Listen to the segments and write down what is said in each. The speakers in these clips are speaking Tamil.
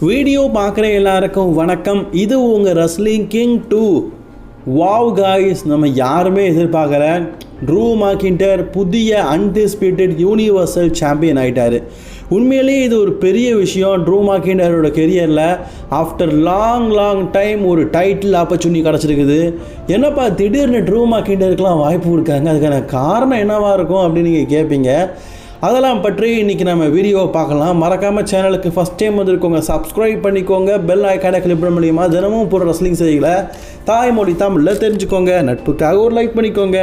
வீடியோ பார்க்குற எல்லாருக்கும் வணக்கம். இது உங்கள் wrestling king two wow guys நம்ம யாருமே எதிர்பார்க்கல. ட்ரூ மார்க்கின்டர் புதிய அன்டிஸ்பியூட்டட் யூனிவர்சல் சாம்பியன் ஆகிட்டார் உண்மையிலேயே இது ஒரு பெரிய விஷயம் ட்ரூ மார்க்கிண்டரோட கெரியரில் ஆஃப்டர் லாங் லாங் டைம் ஒரு டைட்டில் ஆப்பர்ச்சுனிட்டி கிடச்சிருக்குது. என்னப்பா திடீர்னு ட்ரூ மார்க்கிண்டருக்கெலாம் வாய்ப்பு கொடுக்காங்க அதுக்கான காரணம் என்னவா இருக்கும் அப்படின்னு நீங்கள் கேட்பீங்க அதெல்லாம் பற்றி இன்றைக்கி நம்ம வீடியோவை பார்க்கலாம். மறக்காமல் சேனலுக்கு ஃபஸ்ட் டைம் வந்துருக்கோங்க சப்ஸ்கிரைப் பண்ணிக்கோங்க. பெல் ஐக்கானை கிளிக் பண்ண முடியுமா தினமும் போகிற ரெஸ்லிங் செய்திகளை தாய்மொழி தமிழில் தெரிஞ்சுக்கோங்க. நட்புக்காக ஒரு லைக் பண்ணிக்கோங்க.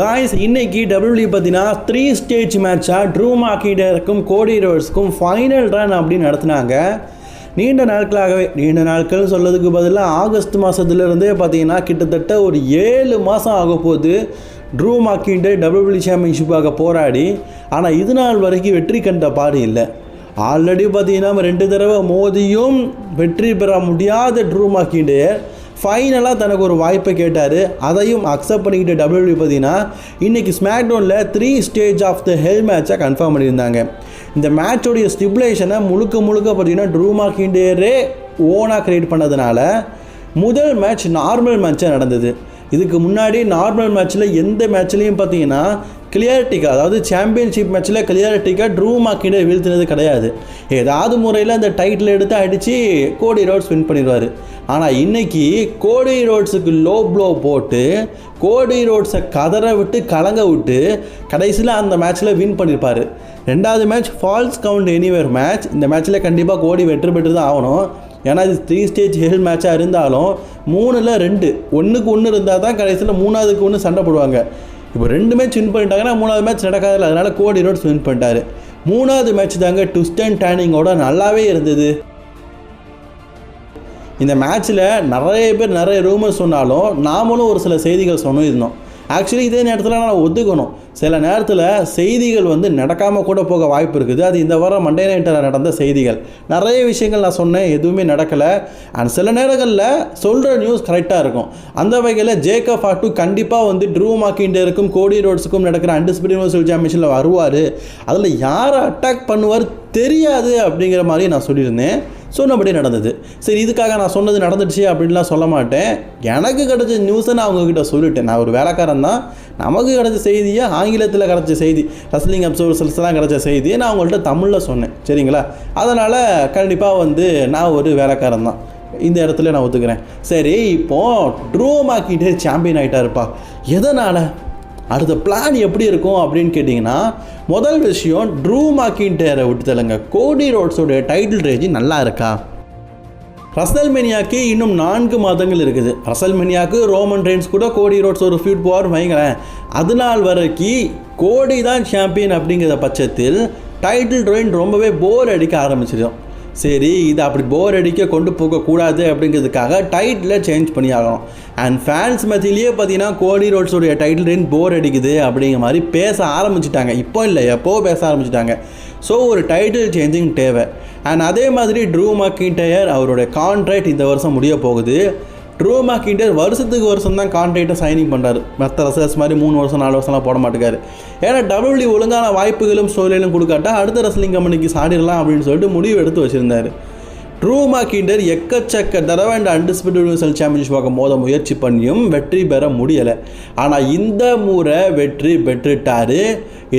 காய்ஸ் இன்னைக்கு டபிள்யூ பார்த்தீங்கன்னா த்ரீ ஸ்டேஜ் மேட்சாக ட்ரூ மாக்கிடருக்கும் கோடி ரோவர்ஸ்க்கும் ஃபைனல் ரன் அப்படின்னு நடத்துனாங்க. நீண்ட நாட்களாகவே நீண்ட நாட்கள் சொல்லதுக்கு பதிலாக ஆகஸ்ட் மாதத்துலேருந்தே பார்த்தீங்கன்னா கிட்டத்தட்ட ஒரு ஏழு மாதம் ஆக போகுது. ட்ரூ மாக்கிண்டர் டபிள்யூ சாம்பியன்ஷிப்பாக போராடி ஆனால் இது நாள் வரைக்கும் வெற்றி கண்ட பாடு இல்லை. ஆல்ரெடி பார்த்தீங்கன்னா ரெண்டு தடவை மோதியும் வெற்றி பெற முடியாத ட்ரூ மாக்கிண்டர் ஃபைனலாக தனக்கு ஒரு வாய்ப்பை கேட்டார். அதையும் அக்செப்ட் பண்ணிக்கிட்டு டபிள்யூ பார்த்தீங்கன்னா இன்றைக்கி ஸ்மாக்டவுனில் three stage of the hell மேட்சை கன்ஃபார்ம் பண்ணியிருந்தாங்க. இந்த மேட்சோடைய ஸ்டிபுலேஷனை முழுக்க முழுக்க பார்த்தீங்கன்னா ட்ரூ மாக்கிண்டரே ஓனாக க்ரியேட் பண்ணதுனால முதல் மேட்ச் நார்மல் மேட்சாக நடந்தது. இதுக்கு முன்னாடி நார்மல் மேட்ச்சில் எந்த மேட்ச்லேயும் பார்த்தீங்கன்னா கிளியாரிட்டிக்காக அதாவது சாம்பியன்ஷிப் மேட்ச்சில் கிளியாரிட்டிக்காக ட்ரூ மார்க்கிண்டே வீழ்த்தினது கிடையாது. ஏதாவது முறையில் அந்த டைட்டில் எடுத்து அடித்து கோடி ரோட்ஸ் வின் பண்ணிடுவார். ஆனால் இன்னைக்கு கோடி ரோட்ஸுக்கு லோ ப்ளோ போட்டு கோடி ரோட்ஸை கதற விட்டு கலங்க விட்டு கடைசியில் அந்த மேட்ச்சில் வின் பண்ணியிருப்பார் ரெண்டாவது match falls count anywhere match இந்த மேட்ச்சில் கண்டிப்பாக கோடி வெற்றி பெற்று தான் ஆகணும். ஏன்னா இது த்ரீ ஸ்டேஜ் ஹெல் மேட்சாக இருந்தாலும் மூணில் ரெண்டு. ஒன்றுக்கு ஒன்று இருந்தால் தான் கடைசியில் மூணாவதுக்கு ஒன்று சண்டை போடுவாங்க. இப்போ ரெண்டு மேட்ச் வின் பண்ணிட்டாங்கன்னா மூணாவது மேட்ச் நடக்காதில்ல அதனால் கோடி ரோட்ஸ் வின் பண்ணிட்டாரு. மூணாவது மேட்ச் தாங்க ட்விஸ்ட் அண்ட் டேனிங்கோட நல்லாவே இருந்தது. இந்த மேட்ச்சில் நிறைய பேர் நிறைய ரூமர்ஸ் சொன்னாலும் நாமளும் ஒரு சில செய்திகள் சொன்னிருந்தோம். ஆக்சுவலி இதே நேரத்தில் நான் ஒத்துக்கணும் சில நேரத்தில் செய்திகள் வந்து நடக்காமல் கூட போக வாய்ப்பு இருக்குது. அது இந்த வாரம் மண்டே நைட்டில் நடந்த செய்திகள். நிறைய விஷயங்கள் நான் சொன்னேன் எதுவுமே நடக்கலை. அண்ட் சில நேரங்களில் சொல்கிற நியூஸ் கரெக்டாக இருக்கும். அந்த வகையில் ஜேக்கப் ஆட்டு கண்டிப்பாக வந்து ட்ரூ மாக்கிண்டருக்கும் கோடி ரோட்ஸுக்கும் நடக்கிற அண்டிஸ்பிட் யூனிவர்சல் சாம்பியன்ஷிப்பில் வருவார். அதில் யாரை அட்டாக் பண்ணுவார் தெரியாது அப்படிங்கிற மாதிரி நான் சொல்லியிருந்தேன். சொன்னபடி நடந்தது. சரி இதுக்காக நான் சொன்னது நடந்துடுச்சு அப்படின்லாம் சொல்ல மாட்டேன். எனக்கு கிடைச்ச நியூஸை நான் அவங்கக்கிட்ட சொல்லிட்டேன். நான் ஒரு வேலைக்காரன் தான். நமக்கு கிடச்ச செய்தியை ஆங்கிலத்தில் கிடச்ச செய்தி ரஸ்லிங் அப்சர்வர்ஸ்லாம் கிடச்ச செய்தியை நான் அவங்கள்ட்ட தமிழில் சொன்னேன். சரிங்களா? அதனால் கண்டிப்பாக வந்து நான் ஒரு வேலைக்காரன் தான். இந்த இடத்துல நான் ஒத்துக்கிறேன். சரி இப்போது ட்ரூ மாக்கிட்டே சாம்பியன் ஆகிட்டாருப்பா எதனால்? அடுத்த பிளான் எப்படி இருக்கும் அப்படின்னு கேட்டிங்கன்னா முதல் விஷயம் ட்ரூ மாக்கின்டரை விட்டு தள்ளுங்க. கோடி ரோட்ஸோடைய டைட்டில் ரேஞ்சு நல்லா இருக்கா? ரசல் மெனியாக்கு இன்னும் நான்கு மாதங்கள் இருக்குது. ரசல் மெனியாக்கு ரோமன் ரெயின்ஸ் கூட கோடி ரோட்ஸ் ஒரு ஃபியூட் போவார் வைங்களேன். அது நாள் வரைக்கும் கோடி தான் சாம்பியன் அப்படிங்கிற பட்சத்தில் டைட்டில் ரெயின் ரொம்பவே போர் அடிக்க ஆரம்பிச்சிடும். சரி இது அப்படி போர் அடிக்க கொண்டு போகக்கூடாது அப்படிங்கிறதுக்காக டைட்டில் சேஞ்ச் பண்ணி ஆகணும் அண்ட் ஃபேன்ஸ் மத்தியிலேயே பார்த்தீங்கன்னா கோடி ரோட்ஸோடைய டைட்டில் ரெயின் போர் அடிக்குது அப்படிங்கிற மாதிரி பேச ஆரம்பிச்சிட்டாங்க. இப்போ இல்லை எப்போ பேச ஆரம்பிச்சிட்டாங்க? ஸோ ஒரு டைட்டில் சேஞ்சிங் தேவை. அண்ட் அதே மாதிரி ட்ரூ மாக்கின்டயர் அவருடைய கான்ட்ராக்ட் இந்த வருஷம் முடிய போகுது. ட்ரூ மேக்கிண்டர் வருஷத்துக்கு வருஷம் தான் கான்ட்ராக்டை சைனிங் பண்ணுறாரு மற்ற ரசர்ஸ் மாதிரி மூணு வருஷம் நாலு வருஷம்லாம் போட மாட்டேங்காரு. ஏன்னா டபிள்யூ ஒழுங்கான வாய்ப்புகளும் ஸ்டோரியிலும் கொடுக்காட்டா அடுத்த ரசலிங் கம்பெனிக்கு சாடிடலாம் அப்படின்னு சொல்லிட்டு முடிவு எடுத்து வச்சுருந்தாரு. ட்ரூ மாக்கிண்டர் எக்கச்சக்க தடவை இந்த அன்டிஸ்பியூட் யூனிவர்சல் சாம்பியன்ஷிப்பாக மோத முயற்சி பண்ணியும் வெற்றி பெற முடியலை. ஆனால் இந்த முறை வெற்றி பெற்றுட்டாரு.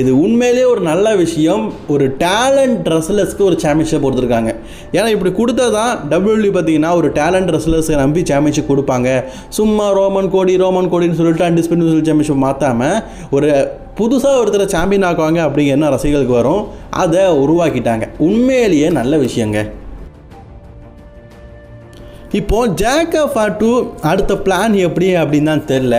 இது உண்மையிலே ஒரு நல்ல விஷயம். ஒரு டேலண்ட் ரெஸ்லர்ஸ்க்கு ஒரு சாம்பியன்ஷிப் கொடுத்துருக்காங்க. ஏன்னா இப்படி கொடுத்தா தான் டபிள்யூ பார்த்தீங்கன்னா ஒரு டேலண்ட் ரெஸ்லர்ஸை நம்பி சாம்பியன்ஷிப் கொடுப்பாங்க. சும்மா ரோமன் கோடி ரோமன் கோடின்னு சொல்லிட்டு அன்டிஸ்பியூட் யூனிவர்சல் சாம்பியன்ஷிப் மாற்றாமல் ஒரு புதுசாக ஒருத்தரை சாம்பியன் ஆக்குவாங்க அப்படிங்கிற என்ன ரசிகர்களுக்கு வரும். அதை உருவாக்கிட்டாங்க. உண்மையிலேயே நல்ல விஷயங்க. இப்போது ஜேக்கப் டூ அடுத்த பிளான் எப்படி அப்படின்னு தான் தெரில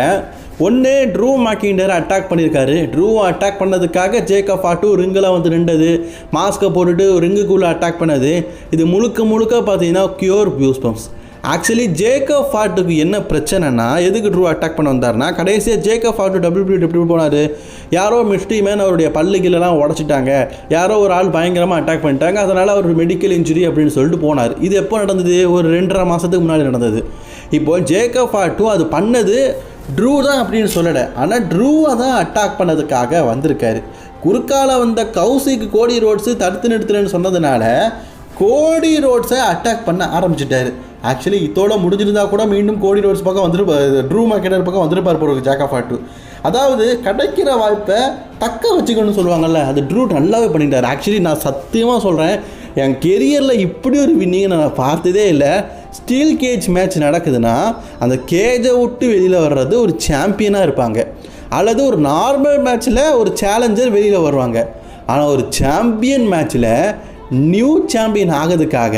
ஒன்று ட்ரூ மாக்கிண்டர் அட்டாக் பண்ணியிருக்காரு ட்ரூ அட்டாக் பண்ணதுக்காக ஜேக்கப் ஆட்டு ரிங்கில் வந்து நின்றது. மாஸ்க்கை போட்டுட்டு ரிங்குக்குள்ளே அட்டாக் பண்ணது. இது முழுக்க முழுக்க பார்த்தீங்கன்னா க்யூர் பியூஸ் பம்ப்ஸ் ஆக்சுவலி ஜேக்கப் ஃபார்ட்டுக்கு என்ன பிரச்சனைனா எதுக்கு ட்ரூ அட்டாக் பண்ண வந்தார்னா கடைசியாக ஜேக்கப் ஃபாட்டு டபிள்யூ எப்படி போனார். யாரோ மிஸ்டி மேன் அவருடைய பல்லுகிலலாம் உடச்சிட்டாங்க. யாரோ ஒரு ஆள் பயங்கரமாக அட்டாக் பண்ணிட்டாங்க. அதனால் அவர் மெடிக்கல் இன்ஜுரி அப்படின்னு சொல்லிட்டு போனார். இது எப்போ நடந்தது? ஒரு ரெண்டரை மாதத்துக்கு முன்னாடி நடந்தது. இப்போது ஜேக்கப் ஃபார்ட்டும் அது பண்ணது ட்ரூ தான் அப்படின்னு சொல்லலை. ஆனால் ட்ரூவை தான் அட்டாக் பண்ணதுக்காக வந்திருக்காரு. குறுக்கால வந்த கௌசிக்கு கோடி ரோட்ஸு தடுத்து நிறுத்துறேன்னு சொன்னதுனால கோடி ரோட்ஸை அட்டாக் பண்ண ஆரம்பிச்சிட்டாரு. ஆக்சுவலி இதோட முடிஞ்சிருந்தா கூட மீண்டும் கோடி ரோட்ஸ் பக்கம் வந்துட்டு ட்ரூ மார்க்கெட்டர் பக்கம் வந்துருப்பார் போகிற ஜாக்கா ஃபாட்டு அதாவது கிடைக்கிற வாய்ப்பை தக்க வச்சுக்கணும்னு சொல்லுவாங்கல்ல அது ட்ரூ நல்லாவே பண்ணிட்டார். ஆக்சுவலி நான் சத்தியமாக சொல்கிறேன் என் கெரியரில் இப்படி ஒரு வின்னிங்கை நான் பார்த்ததே இல்லை. ஸ்டீல் கேஜ் மேட்ச் நடக்குதுன்னா அந்த கேஜை விட்டு வெளியில் வர்றது ஒரு சாம்பியனாக இருப்பாங்க. அல்லது ஒரு நார்மல் மேட்ச்சில் ஒரு சேலஞ்சர் வெளியில் வருவாங்க. ஆனால் ஒரு சாம்பியன் மேட்ச்சில் நியூ சாம்பியன் ஆகிறதுக்காக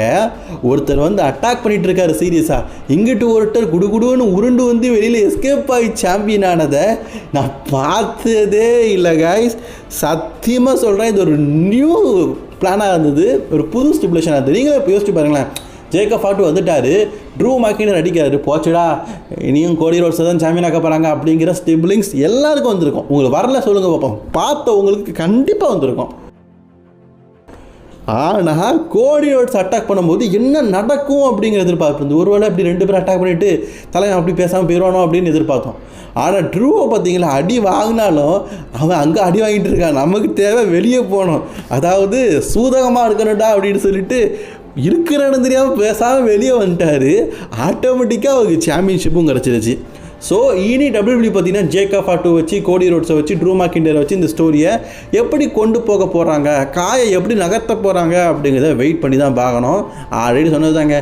ஒருத்தர் வந்து அட்டாக் பண்ணிட்டு இருக்காரு சீரியஸாக இங்கிட்டு ஒருத்தர் குடுகுடுன்னு உருண்டு வந்து வெளியில் எஸ்கேப் ஆகி சாம்பியன் ஆனதை நான் பார்த்ததே இல்லை கைஸ் சத்தியமாக சொல்கிறேன் இது ஒரு நியூ பிளானாக இருந்தது. ஒரு புது ஸ்டிபுலேஷனாக இருந்தது. நீங்களே இப்போ யோசிச்சு பாருங்களேன். ஜேக்கப் ஃபாட்டு வந்துட்டார். ட்ரூ மாக்கினர் அடிக்கிறாரு. போச்சுடா. இனியும் கோடி ரோட்ஸ் தான் சாம்பியன் ஆக்க போகிறாங்க அப்படிங்கிற ஸ்டிப்லிங்ஸ் எல்லாருக்கும் வந்திருக்கும். உங்களுக்கு வரல சொல்லுங்கள் பார்ப்போம். பார்த்த உங்களுக்கு கண்டிப்பாக வந்திருக்கும். ஆனால் கோடி ரோட்ஸ் அட்டாக் பண்ணும்போது என்ன நடக்கும் அப்படிங்கிற எதிர்பார்ப்பு இருந்து ஒருவேளை இப்படி ரெண்டு பேரும் அட்டாக் பண்ணிட்டு தலைவன் அப்படி பேசாமல் போயிடுவானோ அப்படின்னு எதிர்பார்த்தோம். ஆனால் ட்ரூவை பார்த்தீங்களா அடி வாங்கினாலும் அவன் அங்கே அடி வாங்கிட்டு இருக்கான். நமக்கு தேவை வெளியே போகணும். அதாவது சூதகமாக இருக்கணும்டா அப்படின்னு சொல்லிட்டு இருக்கிறன்னு தெரியாமல் பேசாமல் வெளியே வந்துட்டார். ஆட்டோமேட்டிக்காக அவருக்கு சாம்பியன்ஷிப்பும் கிடச்சிருச்சு. ஸோ இனி டபிள்யூபிள்யூ பார்த்தீங்கன்னா ஜேக்கா ஃபாட்டோ வச்சு கோடி ரோட்ஸை வச்சு ட்ரூமா கிண்டரை வச்சு இந்த ஸ்டோரியை எப்படி கொண்டு போக போகிறாங்க காயை எப்படி நகர்த்த போகிறாங்க அப்படிங்கிறத வெயிட் பண்ணி தான் பார்க்கணும். ஆல்ரெடி சொன்னது தாங்க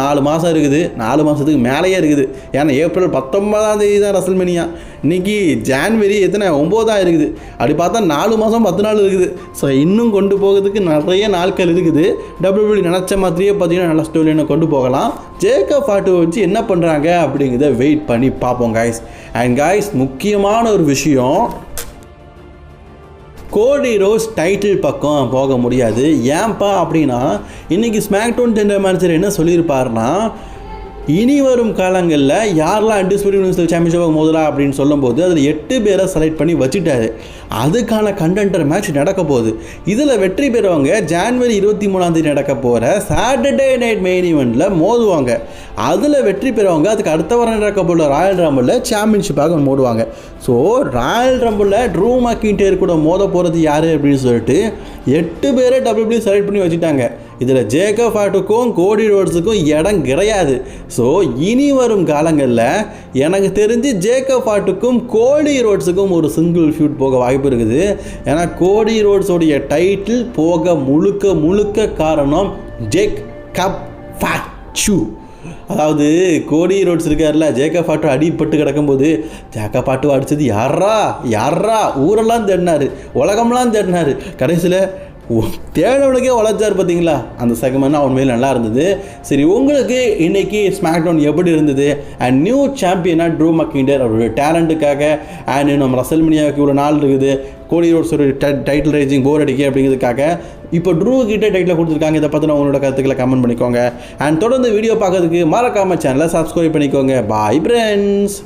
நாலு மாதம் இருக்குது. நாலு மாதத்துக்கு மேலேயே இருக்குது. ஏன்னா ஏப்ரல் பத்தொன்பதாம் தேதி தான் ரசல்மனியா இன்னைக்கு ஜான்வரி எத்தனை? ஒம்போதாக இருக்குது. அப்படி பார்த்தா நாலு மாதம் பத்து நாள் இருக்குது. ஸோ இன்னும் கொண்டு போகிறதுக்கு நிறைய நாட்கள் இருக்குது. டபிள்யூபிள்யூ நினச்ச மாதிரியே பார்த்தீங்கன்னா நல்ல ஸ்டோரியை கொண்டு போகலாம். ஜேக்கப் ஃபாட்டோ வச்சு என்ன பண்ணுறாங்க அப்படிங்கிறத வெயிட் பண்ணி பார்ப்போம் காய்ஸ் அண்ட் காய்ஸ் முக்கியமான ஒரு விஷயம் கோடி ரோஸ் டைட்டில் பக்கம் போக முடியாது. ஏன்பா அப்படின்னா இன்றைக்கி ஸ்மாக்டோன் ஜெண்டர் மேனேஜர் என்ன சொல்லியிருப்பாருன்னா இனி வரும் காலங்களில் யாரெல்லாம் அன்டிஸ்பியூட் யூனிவர்சல் சாம்பியன்ஷிப் மோதலா அப்படின்னு சொல்லும்போது அதில் எட்டு பேரை செலக்ட் பண்ணி வச்சுட்டாரு. அதுக்கான கண்டென்டர் மேட்ச் நடக்க போகுது. இதில் வெற்றி பெறவங்க ஜான்வரி இருபத்தி மூணாந்தேதி நடக்க போகிற சாட்டர்டே நைட் மெயின் ஈவெண்ட்டில் மோதுவாங்க. அதில் வெற்றி பெறவங்க அதுக்கு அடுத்த வாரம் நடக்க போகிற ராயல் ரம்பிளில் சாம்பியன்ஷிப்பாக மோடுவாங்க ஸோ ராயல் ரம்பிளில் ட்ரூ மக்கின்டேர் கூட மோத போகிறது யார் அப்படின்னு சொல்லிட்டு எட்டு பேரை டபிள்யூபிள்யூ செலக்ட் பண்ணி வச்சுட்டாங்க. இதில் ஜேக்கப் ஃபாட்டுக்கும் கோடி ரோட்ஸுக்கும் இடம் கிடையாது. ஸோ இனி வரும் காலங்களில் எனக்கு தெரிஞ்சு ஜேக்கப் ஃபாட்டுக்கும் கோடி ரோட்ஸுக்கும் ஒரு சிங்கிள் ஃபியூட் போக வாய்ப்பு இருக்குது. ஏன்னா கோடி ரோட்ஸோடைய டைட்டில் போக முழுக்க முழுக்க காரணம் ஜேக் கப் ஃபேச்சு அதாவது கோடி ரோட்ஸ் இருக்கார்ல ஜேக்கப் பாட்டு அடிப்பட்டு கிடக்கும்போது ஜேக்கப் பாட்டு அடித்தது யாரா யாரா ஊரெல்லாம் தேடினாரு உலகம்லாம் தேடினாரு. கடைசியில் தேடவனுக்கே உழைச்சார் பார்த்தீங்களா? அந்த செகமெண்ட் அவன் மேலே நல்லா இருந்தது. சரி உங்களுக்கு இன்னைக்கு ஸ்மாக் டவுன் எப்படி இருந்தது? அண்ட் நியூ சாம்பியனாக ட்ரூ மக்கிண்டர் அவருடைய டேலண்ட்டுக்காக அண்ட் நம்ம ரசல்மனியாவுக்கு இவ்வளோ நாள் இருக்குது. கோடி ரோட்ஸோட டைட்டில் ரைசிங் போர் அடிக்க அப்படிங்கிறதுக்காக இப்போ ட்ரூ கிட்டே டைட்டில் கொடுத்துருக்காங்க. இதை பற்றின உங்களோட கருத்துக்களை கமெண்ட் பண்ணிக்கோங்க. அண்ட் தொடர்ந்து வீடியோ பார்க்கறதுக்கு மறக்காமல் சேனலை சப்ஸ்கிரைப் பண்ணிக்கோங்க. Bye friends